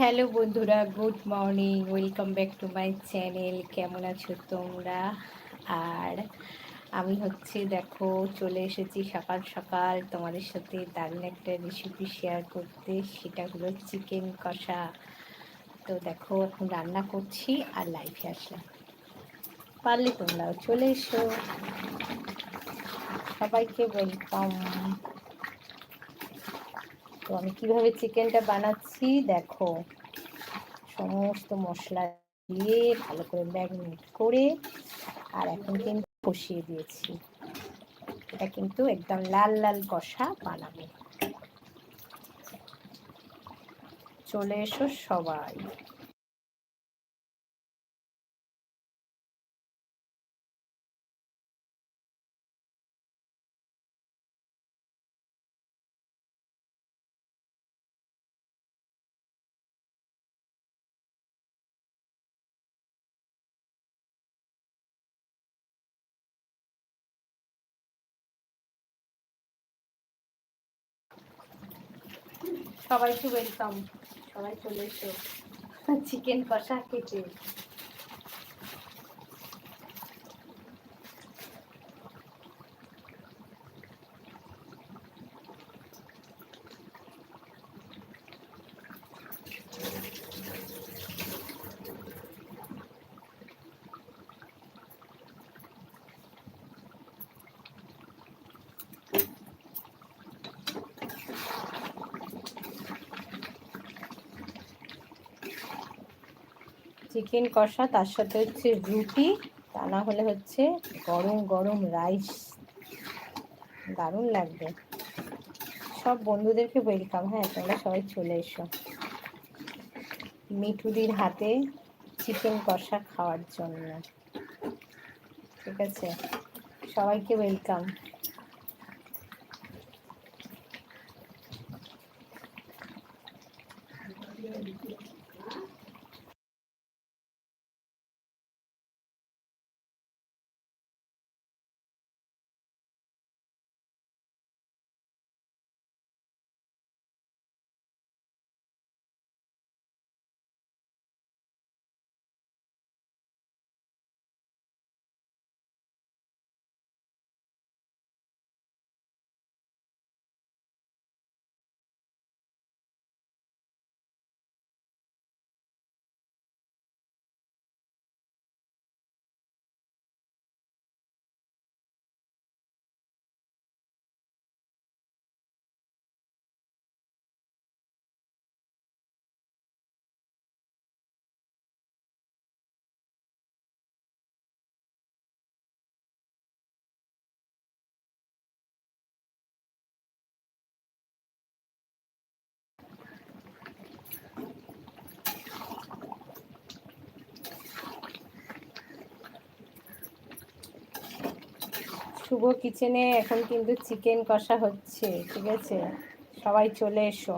Hello বন্ধুরা, good morning, welcome back to my channel, কেমন আছো তোমরা? আর আমি হচ্ছে, দেখো, চলে এসেছি সকাল সকাল তোমাদের সাথে দারুণ একটা রেসিপি শেয়ার করতে, সেটা হলো চিকেন কষা। তো দেখো, এখন রান্না করছি আর লাইফে আসলাম। পারলে তোমরাও চলে এসো। সবাইকে ওয়েলকাম তো আমি কীভাবে চিকেনটা বানাচ্ছি, দেখো। সমস্ত মশলা দিয়ে ভালো করে ম্যাগনেট করে আর এখন কিন্তু কষিয়ে দিয়েছি। এটা কিন্তু একদম লাল লাল কষা বানাবো। চলে এসো সবাই। সবাইকে ওয়েলকাম সবাই চলে এসো। চিকেন কষা খেতে। চিকেন কষা, তার সাথে হচ্ছে রুটি, তা না হলে হচ্ছে গরম গরম রাইস। দারুণ লাগবে। সব বন্ধুদেরকে ওয়েলকাম হ্যাঁ তোমরা সবাই চলে এসো। মিঠুদির হাতে চিকেন কষা খাওয়ার জন্য। ঠিক আছে? সবাইকে ওয়েলকাম শুভ কিচেনে এখন কিন্তু চিকেন কষা হচ্ছে ঠিক আছে? সবাই চলে এসো।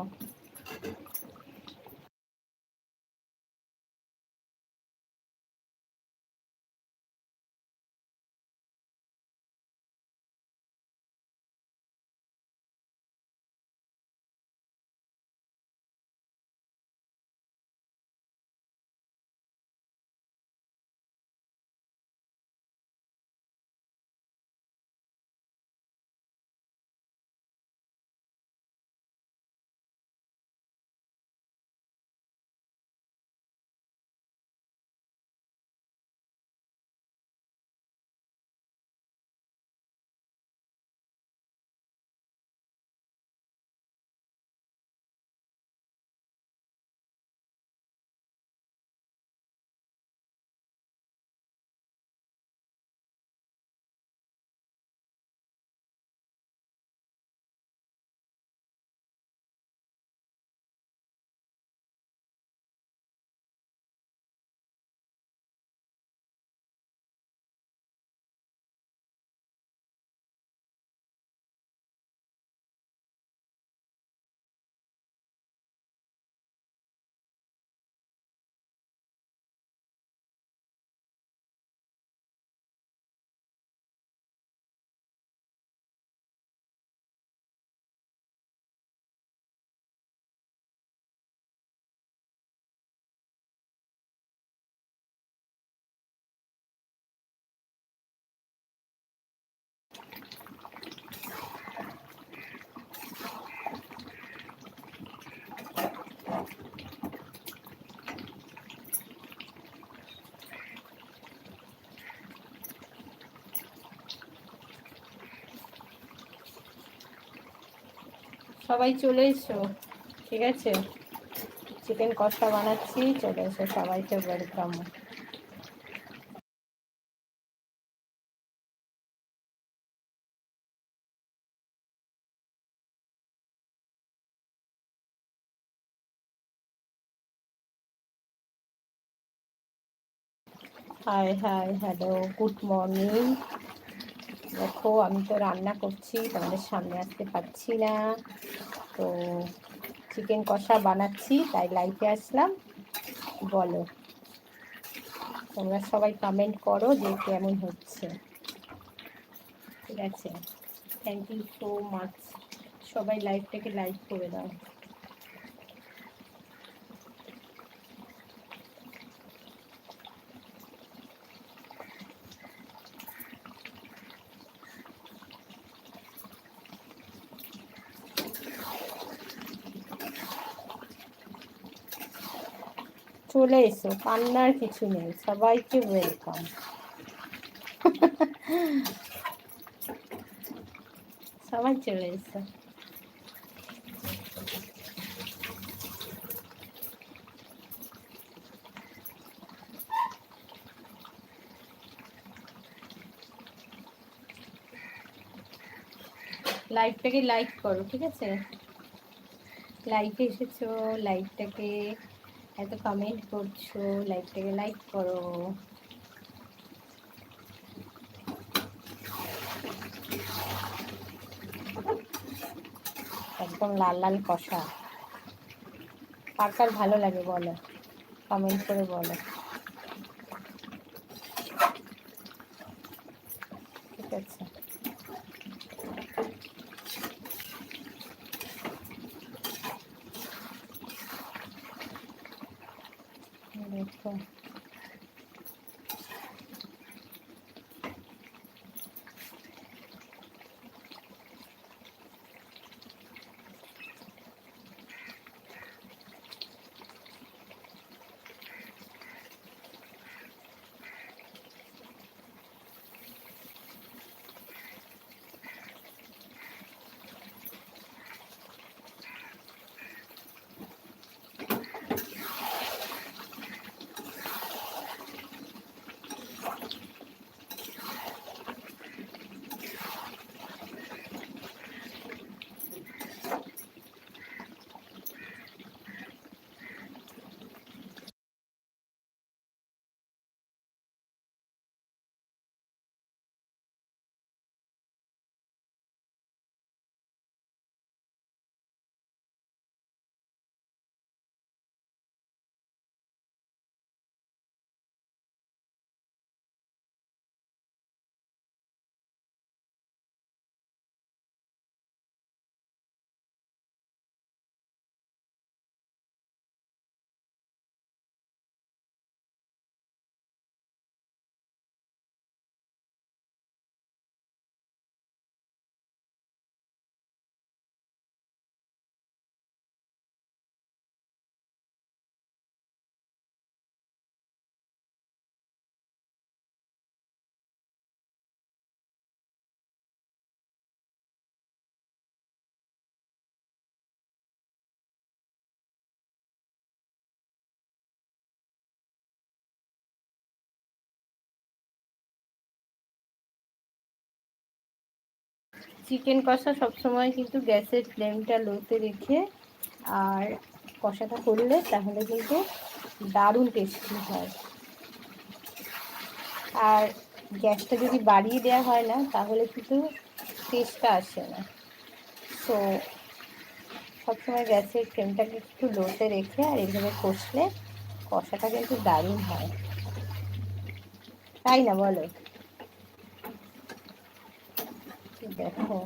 সবাই চলে এসো, ঠিক আছে? চিকেন কষা বানাচ্ছি, চলে এসো সবাইকে welcome hi hi hello good morning দেখো, আমি তো রান্না করছি, তোমাদের সামনে আসতে পারছি না। তো চিকেন কষা বানাচ্ছি, তাই লাইফে আসলাম। বলো, তোমরা সবাই কমেন্ট করো যে কেমন হচ্ছে। ঠিক আছে? থ্যাংক ইউ সো মাচ সবাই লাইভটাকে লাইক করে দাও। চলে এসো, কান্নার কিছু নেই, সবাইকে ওয়েলকাম সবাই চলে এসো। লাইভটাকে লাইক করো, ঠিক আছে? লাইভে এসেছ লাইভটাকে এত কমেন্ট করছ লাইকটাকে লাইক করো। একদম লাল লাল কষা। কার কার ভালো লাগে বলো? কমেন্ট করে বলো। চিকেন কষা সবসময় কিন্তু গ্যাসের ফ্লেমটা লোতে রেখে আর কষাটা করলে তাহলে কিন্তু দারুণ টেস্টি হয়। আর গ্যাসটা যদি বাড়িয়ে দেওয়া হয় না, তাহলে কিন্তু টেস্টটা আসে না। সো সবসময় গ্যাসের ফ্লেমটাকে একটু লোতে রেখে আর এইভাবে কষলে কষাটা কিন্তু দারুণ হয়। তাই না বলো? দেখো।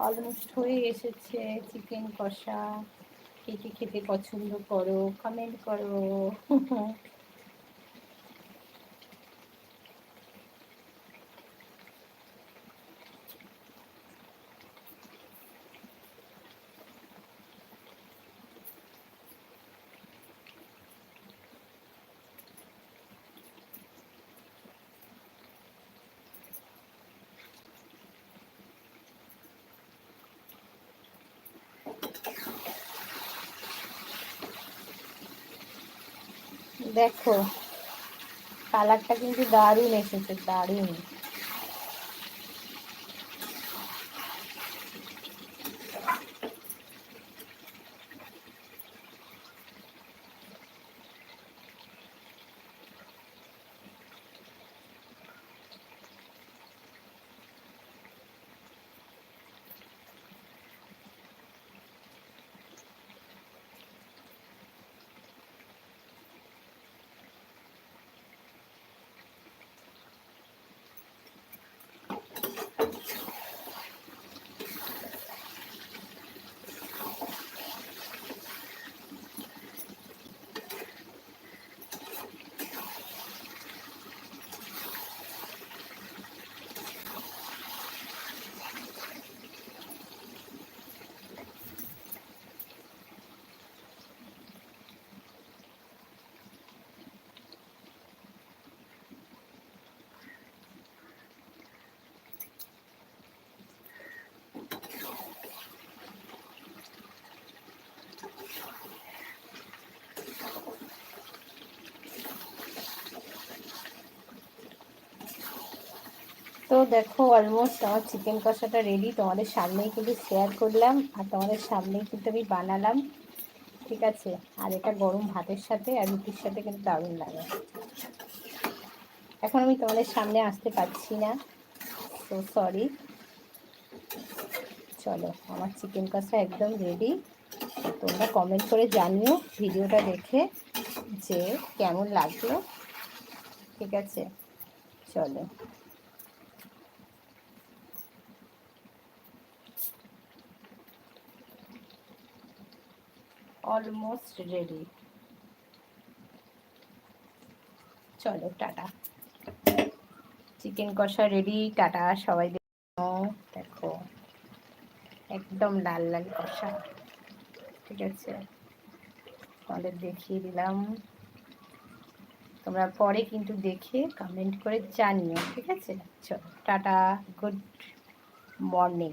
অলমোস্ট হয়ে এসেছে চিকেন কষা। কে কে খেতে পছন্দ করো কমেন্ট করো। দেখো কালারটা কিন্তু দারুণ এসেছে দারুণ। তো দেখো অলমোস্ট আমার চিকেন কষাটা রেডি তোমাদের সামনেই কিন্তু শেয়ার করলাম আর তোমাদের সামনেই কিন্তু আমি বানালাম। ঠিক আছে? আর এটা গরম ভাতের সাথে আর রুটির সাথে কিন্তু দারুণ লাগে। এখন আমি তোমাদের সামনে আসতে পারছি না। তো সরি চলো, আমার চিকেন কষা একদম রেডি তোমরা কমেন্ট করে জানিও ভিডিওটা দেখে যে কেমন লাগল। ঠিক আছে? চলো। অলমোস্ট রেডি চলো, tata. Chicken kosha ready tata, সবাই দেখো। একদম লাল লাল কষা। ঠিক আছে? তোমাদের দেখিয়ে দিলাম। তোমরা পরে কিন্তু দেখে কমেন্ট করে জানিও, ঠিক আছে? চলো, টাটা গুড মর্নিং